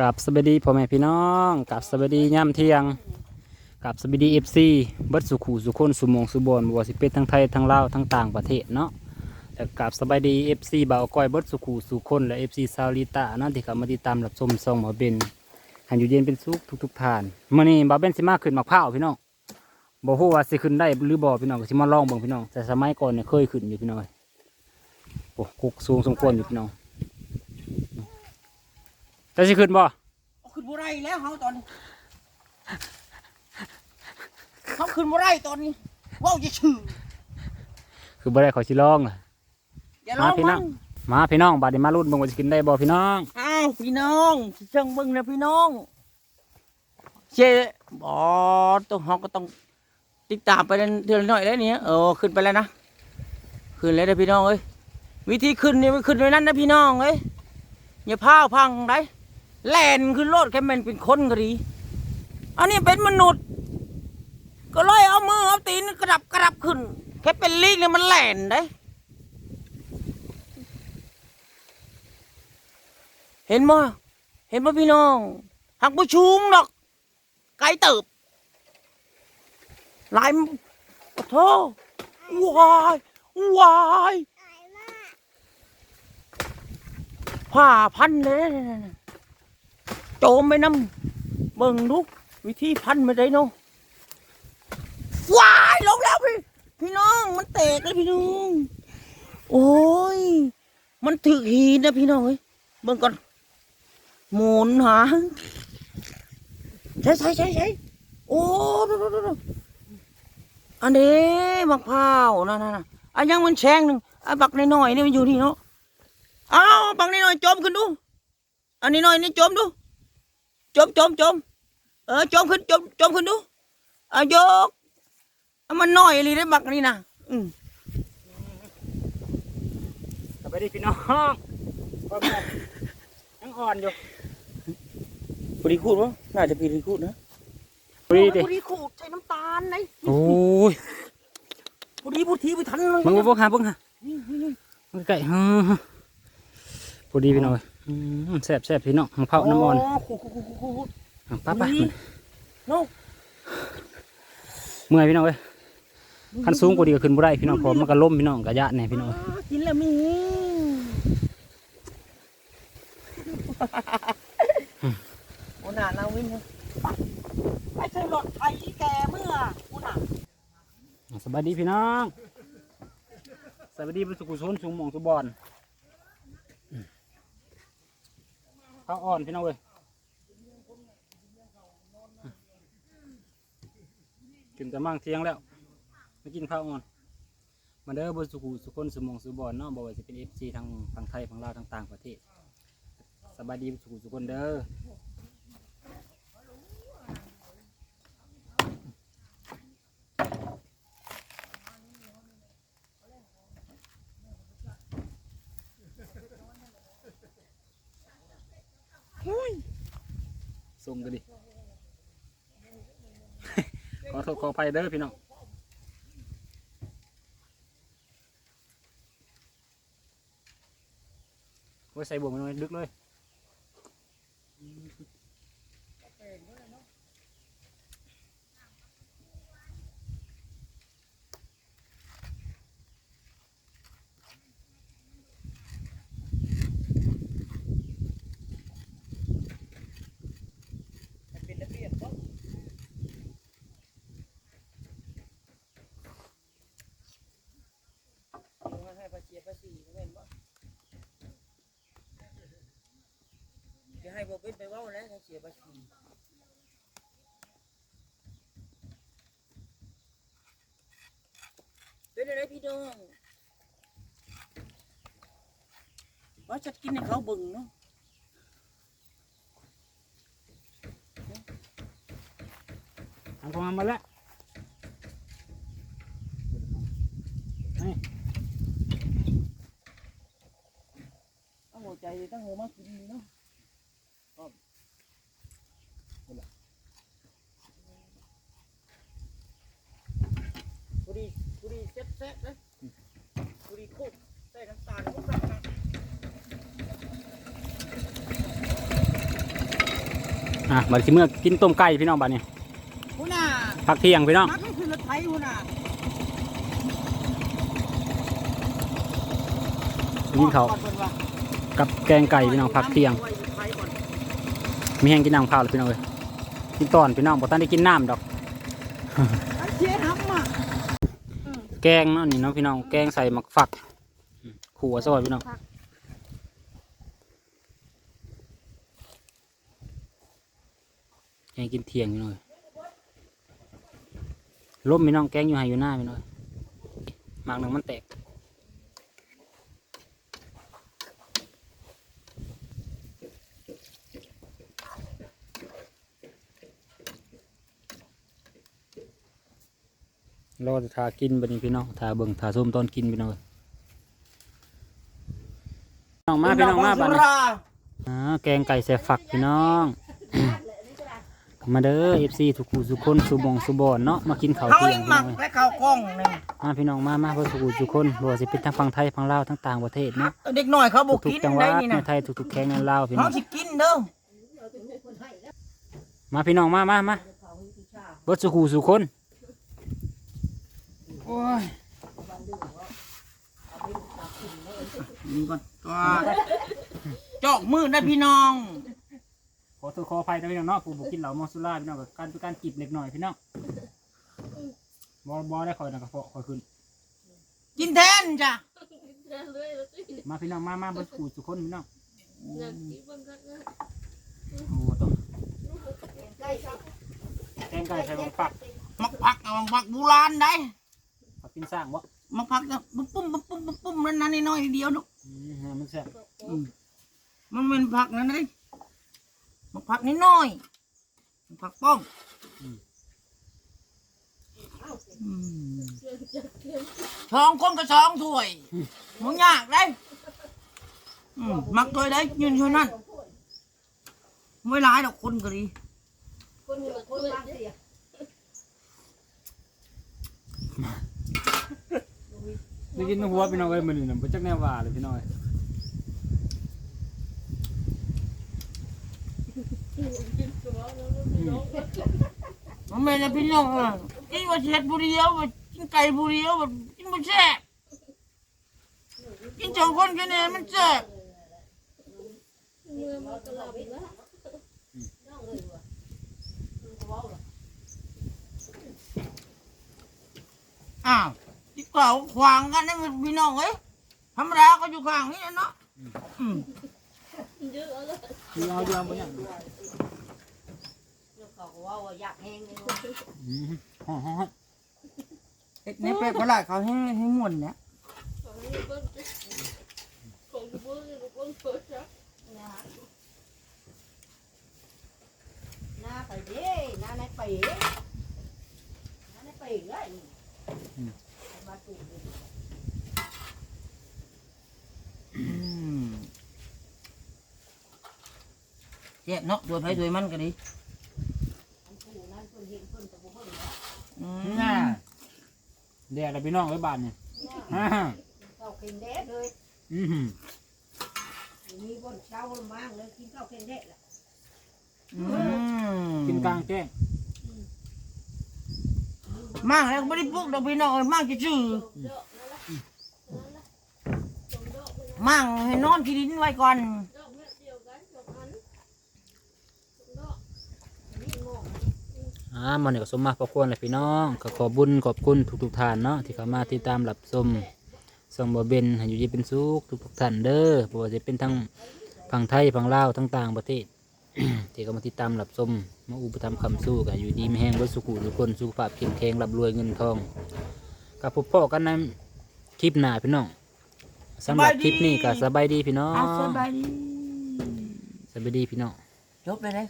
กับสวัสดีพ่อแม่พี่น้องกับสวัสดีย่ำเที่ยงกับสวัสดีเอฟซีบิดสุขูสุคนสุโมงสุบอนบัวสิเป็ดทั้งไทยทั้งลาวทั้งต่างประเทศเนาะแต่กับสบายดีเอฟซีบ่าวก้อยบิดสุขูสุคนและเอฟซีซาลิตาเนาะที่เขามาติดตามรับชมซองหมอเบนหันอยู่เย็นเป็นสุขทุกๆทานมื่อนี้บ่าวเบนสิมาขึ้นมะพร้าวพี่น้องบ่ฮู้ว่าสิขึ้นได้หรือบ่พี่น้องก็สิมาลองเบิ่งพี่น้องแต่สมัยก่อนเนี่ยเคยขึ้นอยู่พี่น้องโอ้กุกสูงสมควรอยู่พี่น้อง จะสิขึ้นบ่เอาขึ้นบ่ได้แล้วเฮาตอนนี้เขาขึ้นบ่ได้ตอนนี้เว้าจะชื่อคือบ่ได้ขอชิลองอะอย่าร้องมาพี่น้มัอง งมาพี่น้องบาดนี้มารุ่นเบิ่งว่าจะกินได้บ่พี่น้องอ้าวพี่น้องสิเชิงเบิ่งนะพี่น้องเชบ่ต้องเฮาก็ต้องติดตามไปเรื่อยๆหน่อยแล้วเนี่ยเออขึ้นไปแล้วนะขึ้นแล้วเด้อพี่น้องเอ้ยวิธีขึ้นนี่มันขึ้นไว้นั่นนะพี่น้องเอ้ยอย่าพาวพังได้ แล่นขึ้นรถแค่แมันเป็นคนก็ดีอันนี้เป็นมนุษย์ ก็เลยเอามือเอาตีนกระดับกระดับขึ้น แค่เป็นลิงเนี่ยมันแหลนได้ เห็นมั้เห็นมั้พี่น้องหักบุชุงดอก ไกลเติบ หลายโอ้โธ่วายวายผ้าพันเลยนะ โจมไปน้ำเบิ่งลูกวิธีพันไม่ได้เนาะวายลงแล้วพี่พี่น้องมันแตกเลยพี่น้องโอ้ย มันถึกหีนะพี่น้องเอ้ยเบิ่งก่อนหมุนหาใช่ใช่ใช่ใช่โอ้ดูดูดูดูอันนี้มะพร้าวนั่นนั่นอันยังมันแฉงหนึ่งอันบักน้อยๆนี่มันอยู่นี่เนาะอ้าวบักน้อยๆจมขึ้นดู อันนี้น้อยนี่จมดู จมจมจมเออจมขึ้นจมจมขึ้นดูเอายกเอามันน้อยเลยได้บักนี่นะอืมสบายดีพี่น้องพ่อแม่ยังอ่อนอยู่พอดีคูดมั้งน่าจะพอดีคูดนะพอดีดิพอดีคูดใช้น้ำตาลเลยโอ้ยพอดีพอดีไปทันเลยมึงบ่เบิ่งหาเบิ่งหานี่นี่นี่มันใกล้ๆเฮ้อพอดีพี่น้องเอ้ยอืม แซ่บแซ่บพี่น้องมะพร้าวน้ำอ่อนคูดคูดคูดคูดคูดอะไป้าป้าอุ๊ยโน่เมื่อยพี่น้องเอ้ยคันสูงกว่านี้ก็ขึ้นบ่ได้พี่น้องเพอมันก็ล้มพี่น้องกะยะแน่พี่น้องเอ้ยกินแล้วมีโอ้หนานาวินเนอะไปเชิญรถไถแกเมื่อโอ้หนาสบายดีพี่น้องสบายดีเป็นสุขุชนสูงหมองสุบอน ข้าวอ่อนพี่น้องเว้ยกินแต่มั่งเที่ยงแล้วไม่กินข้าวอ่อนมาเด้อบนสุขุสุคนสุมงสุบอนเนาะบอกว่าจะเป็นเอฟซีทางฝั่งไทยฝั่งลาวทางต่างประเทศสบายดีสุขุสุคนเด้อ ส่งกันดิ ขอโทษขอไปเด้อพี่น้องไว้ใส่บ่วงมันไว้ลึกเลย จะให้บอกเป็นไปว่าแล้วถ้าเสียภาษีเป็นอะไรพี่น้องว่าจะกินให้เขาบิ่งเนาะทำของมันมาแล้วนี่ ตั้งหัวใจตั้งหัวมากินเนาะพอดีพอดีเซ็ตเซ็ตเลยพอดีคุกใส่น้ำตาลคุกน้ำตาลอะบัดสิเมื่อกินต้มไก่พี่น้องบัดนี้หัวหน้าพักเที่ยงพี่น้อง มักก็คือรถไถหัวหน้ากินเขาวก่อนก่อนว่า กับแกงไก่พี่น้องพักเที่ยงไว้รถไถก่อนมีแห้งกินน้ำข้าวเลยพี่น้องเอ้ยกินตอนพี่น้องบ่ทันได้กินน้ำดอกไอ้เจ๊ทำอะแกงเนาะนี่เนาะพี่น้องแกงใส่หมักฝักอืมขัวซอยพี่น้องแกงกินเที่ยงพี่น้องเอ้ยล้มพี่น้องแกงอยู่ไหอยู่หน้าพี่น้องเอ้ยหมากหนึ่งมันแตก รอจะทากินบัดนี้พี่น้องทาเบิ่งทาส้มตอนกินพี่น้องเอ้ยพี่น้องมาพี่น้องมาบัดสุนี้ราอ่าแกงไก่ใส่ฝักพี่น้อง มาเด้อเอฟซีทุกคู่ทุกคนสุบงสุบอนเนาะมากินข้าวเขาเที่ยเองงพี่หมัน้อกงเอ้ยและข้าวกล้องหนึงมาพี่น้องมามาเพื่อสุขทุกคนบ่ว่าสิเป็นทั้งฝั่งไทยฝั่งลาวทั้งต่างประเทศเนาะเด็กหน่อยเขาบอกทุกกินๆจังหวัได้ดนี่ในนะไทยทุกๆแข้งในลาวพี่น้เขาอง สิกินเด้อมาพี่น้องมามามาเบิดสุขสุคน โอ้ยดูก่อนก็จอกมือได้พี่น้อง ขอโทษขออภัยนะพี่น้องเนาะผู้บ่กินเหล้ามอสุราพี่น้องกับการเป็นการจิบเล็กน้อยพี่น้องบ่บ่ได้คอยนะกระเพาะคอยขึ้น กินแทนจ้ะมาพี่น้องมามาเบิดสุขสุคนพี่น้องอยากกินบนกันนะโอ้ต้องแกงไก่ใส่หมักฝักมักผักเอามักผักโบูราณได้ผั กกินสร้างบ่มักผักนะปุ้มปุ้มปุ้มปุ้มปุ้มปุ้มนั่นนั่นน้อยๆเดียวนุอืมให้มันแซ่บอืมมันเป็นผักนั่นเลยมักผักนิดน้อยผักป้องอืมสองคนก็สองถ้วยมึงยากได้อืมมักตัวได้ยืนเท่านั้นไม่ร้ายดอกคนก็ดีคนละคนละเสีย ได้กินหัวพี่น้องเอ้ยมื้อนี้น่ะบ่จักแนวว่าเลยพี่น้องเอ้ยมันร้องมันไม่ได้พี่น้องอะกินว่าเช็ดบุรียวว่ากินไก่บุรียวว่ากินมันแซ่บกินสองคนแค่นี้มันเมื่อมันก็หลับแล้วอ้าว เก่าขวางกันนะพี่น้องเอ้ยธรรมดาก็อยู่ข้างนี้นะเนาะอืมเยอะแล้วคือเอาเดียวบ่ยังเขาก็ว่าว่าอยากแห้งเลยอืมฮ้อนเฮ็ดในเป็ดเวลาเขาให้ให้ม่วนเนี่ยของนี่เบิ้ลของเบิ้ลเบิ้ลเปิดจ้ะนะหน้าไปเด้หน้าในไปหน้าในไปเลยมาตูดอืม เจ็บเนาะโดยไผโดยมันก็ดีอันผู้นั้นคนเห็นคนแต่บ่เพิ่นอืมๆน่าเดี๋ยวเราพี่น้องไว้บ้านนี่ฮ่าข้าวเค็มแดดเลยอือหือมีบนเช้าบนมากเลยกินข้าวเค็มแดดละอืมกินกลางแจ้ง มากแล้วไม่ได้ปลุกดอกพี่น้องเอ้ยมากจะชื่อเดาะนั่งให้นอนที่ดินไว้ก่อนดอกเม็ดเดียวกันสองอันสองดอกนี่งงอ่ามันก็สมมาพอควรเลยพี่น้องก็ขอบุญขอบคุณทุกๆท่านเนาะที่เข้ามาติดตามรับชมส่งบ่เบนให้อยู่เย็นเป็นสุขทุกๆท่านเด้อบ่ว่าจะเป็นทั้งฝั่งไทยฝั่งลาวทั้งต่างประเทศ ที่ก็มาติดตามรับชมมาอุปถัมภ์คำสู้กันอยู่ดีไม่แห้งรถสุขุทุกคนสุขภาพเข้มแข็งร่ำรวยเงินทองกับพบพ่อกันในคลิปหน้าพี่น้องสำหรับคลิปนี้ก็สบายดีพี่น้องเอาสบายดีสบายดีพี่น้องจบเลยนะ